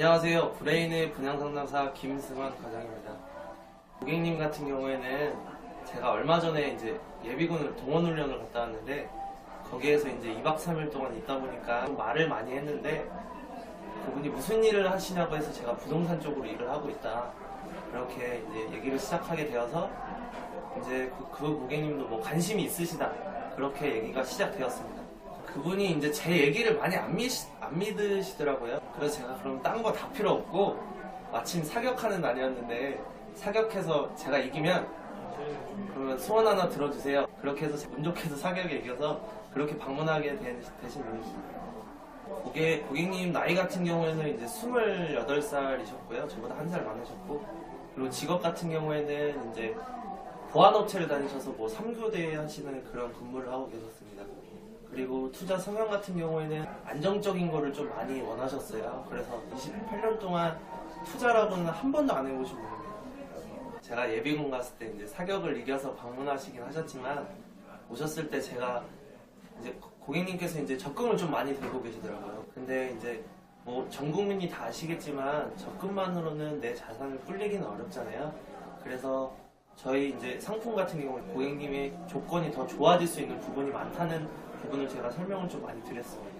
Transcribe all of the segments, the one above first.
안녕하세요. 브레인의 분양상담사 김승환 과장입니다. 고객님 같은 경우에는 제가 얼마 전에 이제 예비군 동원훈련을 갔다 왔는데 거기에서 이제 2박 3일 동안 있다 보니까 좀 말을 많이 했는데 그분이 무슨 일을 하시냐고 해서 제가 부동산 쪽으로 일을 하고 있다. 그렇게 이제 얘기를 시작하게 되어서 이제 그, 그 고객님도 뭐 관심이 있으시다. 그렇게 얘기가 시작되었습니다. 그분이 이제 제 얘기를 많이 안, 믿, 안 믿으시더라고요. 그래서 제가 그럼 딴 거 다 필요 없고 마침 사격하는 날이었는데 사격해서 제가 이기면 그러면 소원 하나 들어주세요. 그렇게 해서 운 좋게도 사격에 이겨서 그렇게 방문하게 된, 되신 분이십니다. 고객, 고객님 나이 같은 경우에는 이제 28살이셨고요. 저보다 한 살 많으셨고 그리고 직업 같은 경우에는 이제 보안업체를 다니셔서 뭐 3교대 하시는 그런 근무를 하고 계셨습니다. 그리고 투자 성향 같은 경우에는 안정적인 거를 좀 많이 원하셨어요. 그래서 28년 동안 투자라고는 한 번도 안 해보신 분입니다. 제가 예비군 갔을 때 이제 사격을 이겨서 방문하시긴 하셨지만 오셨을 때 제가 이제 고객님께서 이제 적금을 좀 많이 들고 계시더라고요. 근데 이제 뭐 전 국민이 다 아시겠지만 적금만으로는 내 자산을 불리기는 어렵잖아요. 그래서 저희 이제 상품 같은 경우에 고객님의 조건이 더 좋아질 수 있는 부분이 많다는 부분을 제가 설명을 좀 많이 드렸습니다.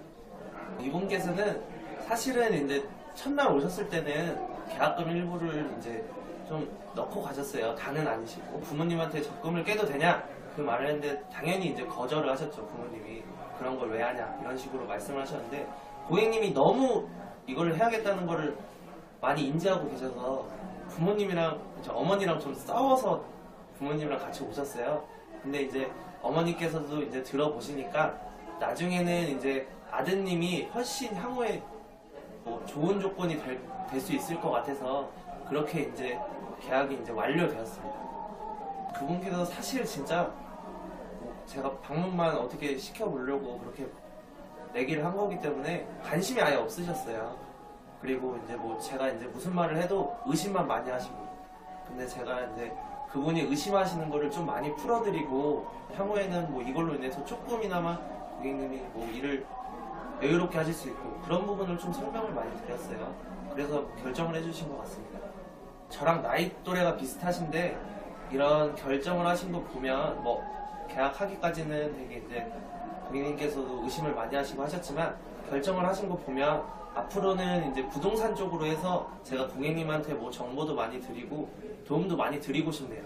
이분께서는 사실은 이제 첫날 오셨을 때는 계약금 일부를 이제 좀 넣고 가셨어요. 다는 아니시고 부모님한테 적금을 깨도 되냐 그 말을 했는데 당연히 이제 거절을 하셨죠 부모님이 그런 걸 왜 하냐 이런 식으로 말씀을 하셨는데 고객님이 너무 이걸 해야겠다는 거를 많이 인지하고 계셔서 부모님이랑 저 어머니랑 좀 싸워서 부모님이랑 같이 오셨어요. 근데 이제 어머니께서도 이제 들어보시니까 나중에는 이제 아드님이 훨씬 향후에 뭐 좋은 조건이 될 수 있을 것 같아서 그렇게 이제 계약이 이제 완료되었습니다. 그분께서 사실 진짜 뭐 제가 방문만 어떻게 시켜보려고 그렇게 내기를 한 거기 때문에 관심이 아예 없으셨어요. 그리고 이제 뭐 제가 이제 무슨 말을 해도 의심만 많이 하시고 근데 제가 이제 그분이 의심하시는 거를 좀 많이 풀어드리고 향후에는 뭐 이걸로 인해서 조금이나마 고객님이 뭐 일을 여유롭게 하실 수 있고 그런 부분을 좀 설명을 많이 드렸어요. 그래서 결정을 해주신 것 같습니다. 저랑 나이 또래가 비슷하신데 이런 결정을 하신 거 보면 뭐 계약하기까지는 되게 이제 고객님께서도 의심을 많이 하시고 하셨지만 결정을 하신 거 보면 앞으로는 이제 부동산 쪽으로 해서 제가 고객님한테 뭐 정보도 많이 드리고 도움도 많이 드리고 싶네요.